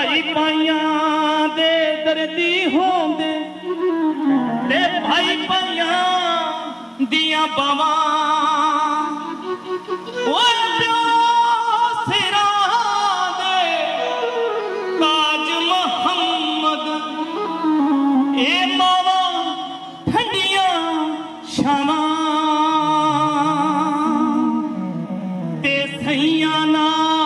ਭਾਈ ਪਾਈਆਂ ਦੇ ਦਰਦੀ ਹੋਂਦੇ ਤੇ ਭਾਈ ਪਾਈਆਂ ਦੀਆਂ ਬਾਵਾਂ। ਉਹ ਪਿਓ ਸਿਰਾਂ ਦੇ ਤਾਜ ਮੁਹੰਮਦ, ਇਹ ਮਾਵਾ ਠੰਡੀਆਂ ਸ਼ਾਮਾਂ ਤੇ ਸਈਆਂ ਨਾਲ